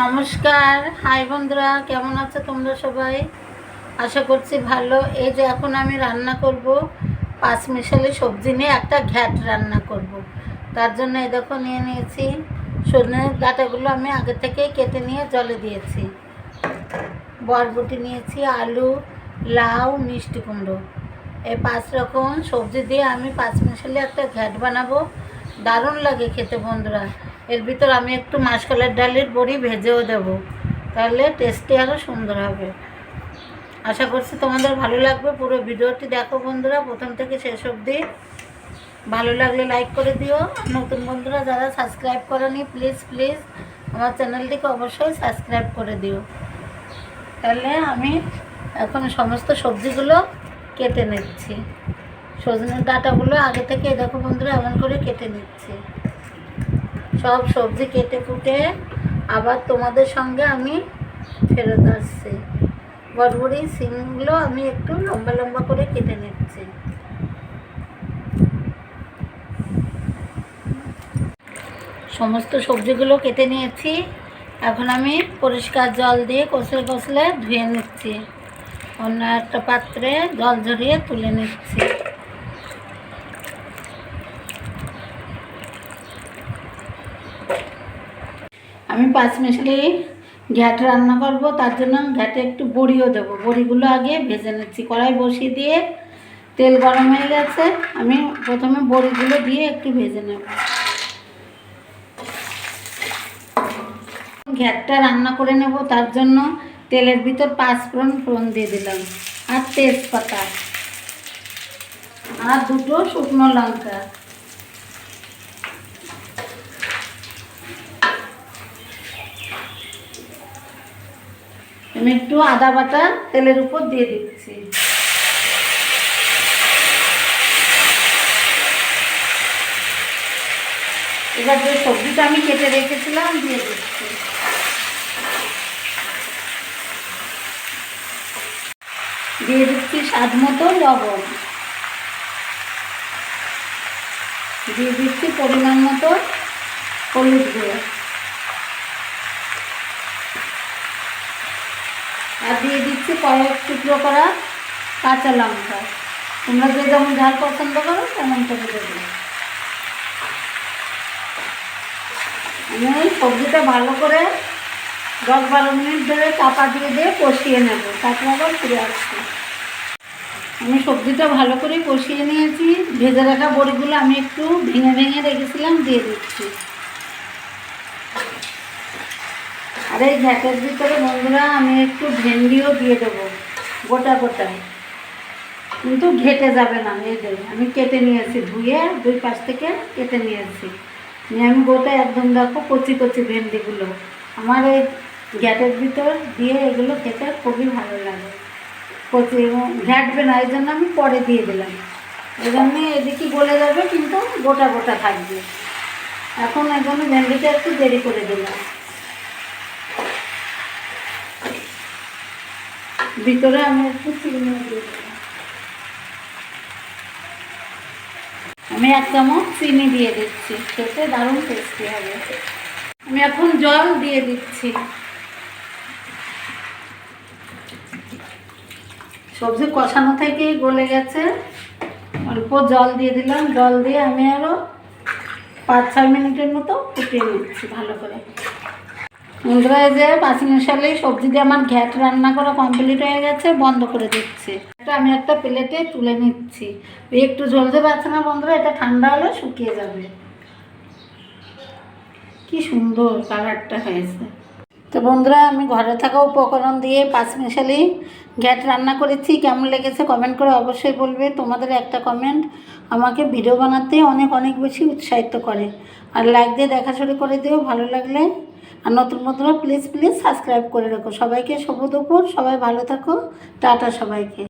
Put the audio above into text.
নমস্কার। হাই বন্ধুরা, কেমন আছো তোমরা সবাই? আশা করছি ভালো। এই যে এখন আমি রান্না করব পাঁচ মিশালি সবজি নিয়ে একটা ঘ্যাট রান্না করব। তার জন্য এই দেখো নিয়ে নিয়েছি সজনের ডাঁটাগুলো আমি আগে থেকেই কেটে নিয়ে জলে দিয়েছি। বরবটি নিয়েছি, আলু, লাউ, মিষ্টি কুমড়ো। এই পাঁচ রকম সবজি দিয়ে আমি পাঁচ মিশালি একটা ঘ্যাট বানাবো। দারুণ লাগে খেতে বন্ধুরা। এর ভিতর আমি একটু মাসকলার ডালের বড়ি ভেজেও দেব। তাহলে টেস্টি আরও সুন্দর হবে। আশা করছি তোমাদের ভালো লাগবে। পুরো ভিডিওটি দেখো বন্ধুরা, প্রথম থেকে শেষ অবধি। ভালো লাগলে লাইক করে দিও। নতুন বন্ধুরা যারা সাবস্ক্রাইব করেনি প্লিজ প্লিজ আমার চ্যানেলটিকে অবশ্যই সাবস্ক্রাইব করে দিও। তাহলে আমি এখন সমস্ত সবজিগুলো কেটে নিচ্ছি। সজনের ডাটাগুলো আগে থেকে দেখো বন্ধুরা, এমন করে কেটে নিচ্ছি। সব সবজি কেটে কুটে আবার তোমাদের সঙ্গে আমি ফেরত আসছি। বড়বড়ি সিমগুলো আমি একটু লম্বা লম্বা করে কেটে নিচ্ছি। সমস্ত সবজিগুলো কেটে নিয়েছি। এখন আমি পরিষ্কার জল দিয়ে কষলে কষলে ধুয়ে নিচ্ছি। অন্য একটা পাত্রে জল ঝরিয়ে তুলে নিচ্ছি। আমি পাঁচ মিশালি ঘ্যাট রান্না করব, তার জন্য আমি ঘ্যাটে একটু বড়িও দেবো। বড়িগুলো আগে ভেজে নিচ্ছি, কড়াই বসিয়ে দিয়ে তেল গরম হয়ে গেছে। আমি প্রথমে বড়িগুলো দিয়ে একটু ভেজে নেব। ঘ্যাটটা রান্না করে নেব, তার জন্য তেলের ভিতর পাঁচ ফোড়ন ফোড়ন দিয়ে দিলাম আর তেজপাতা আর দুটো শুকনো লঙ্কা। আমি একটু আদা বাটা তেলের উপর দিয়ে দিচ্ছি। এবার যে সবজিটা আমি কেটে রেখেছিলাম, দিয়ে দিচ্ছি। দিয়ে দিচ্ছি স্বাদ মতো লবণ। দিয়ে দিচ্ছি পরিমাণ মতো হলুদ গুঁড়ো। আর দিয়ে দিচ্ছি কয়েক টুকরো করা কাঁচা লঙ্কা। তোমরা যে যেমন ঝাল পছন্দ করো তেমন করে দেবে। আমি সবজিটা ভালো করে দশ বারো মিনিট ধরে চাপা দিয়ে দিয়ে কষিয়ে নেব। তারপর আবার ফিরে আসছি আমি সবজিটা ভালো করে কষিয়ে নিয়েছি। ভেজে রাখা বড়িগুলো আমি একটু ভেঙে ভেঙে রেখেছিলাম, দিয়ে দিচ্ছি। আর এই ঘ্যাটের ভিতরে বন্ধুরা আমি একটু ভেন্ডিও দিয়ে দেবো, গোটা গোটায় কিন্তু ঘেটে যাবে না যে আমি কেটে নিয়েছি ধুয়ে, দুই পাশ থেকে কেটে নিয়েছি। নিয়ে আমি গোটা একদম দেখো কচি কচি ভেন্ডিগুলো। আমার এই ঘ্যাটের ভিতর দিয়ে এগুলো খেতে খুবই ভালো লাগে। কচি ঘ্যাটবে না, এই জন্য আমি পরে দিয়ে দিলাম। এই জন্য এদিকে গলে যাবে, কিন্তু গোটা গোটা থাকবে। এখন জন্য ভেন্ডিটা একটু দেরি করে দিলাম। ভিতরে আমি একটু চিনি আমি এক চামচ চিনি দিয়ে দিচ্ছি, খেতে দারুণ টেস্টি হবে। আমি এখন জল দিয়ে দিচ্ছি। সবজি কষানো থেকেই গলে গেছে। অল্প জল দিয়ে দিলাম। জল দিয়ে আমি আরও পাঁচ ছয় মিনিটের মতো ফুটিয়ে নিচ্ছি ভালো করে। বন্ধুরা, এই যে পাঁচিং মশালে সবজি দিয়ে আমার ঘ্যাট রান্না করা কমপ্লিট হয়ে গেছে, বন্ধ করে দিচ্ছি। এটা আমি একটা প্লেটে তুলে নিচ্ছি। একটু জ্বলতে পারছে না বন্ধুরা, এটা ঠান্ডা হলে শুকিয়ে যাবে। কি সুন্দর কালারটা হয়েছে। তো বন্ধুরা, আমি ঘরে থাকা উপকরণ দিয়ে পাঁচ মিশালি ঘ্যাট রান্না করেছি। কেমন লেগেছে কমেন্ট করে অবশ্যই বলবে। তোমাদের একটা কমেন্ট আমাকে ভিডিও বানাতে অনেক অনেক বেশি উৎসাহিত করে। আর লাইক দিয়ে দেখা শুরু করে দিও, ভালো লাগলে। আর নতুন বন্ধুরা প্লিজ প্লিজ সাবস্ক্রাইব করে রাখো। সবাইকে শুভ দুপুর, সবাই ভালো থাকো। টাটা সবাইকে।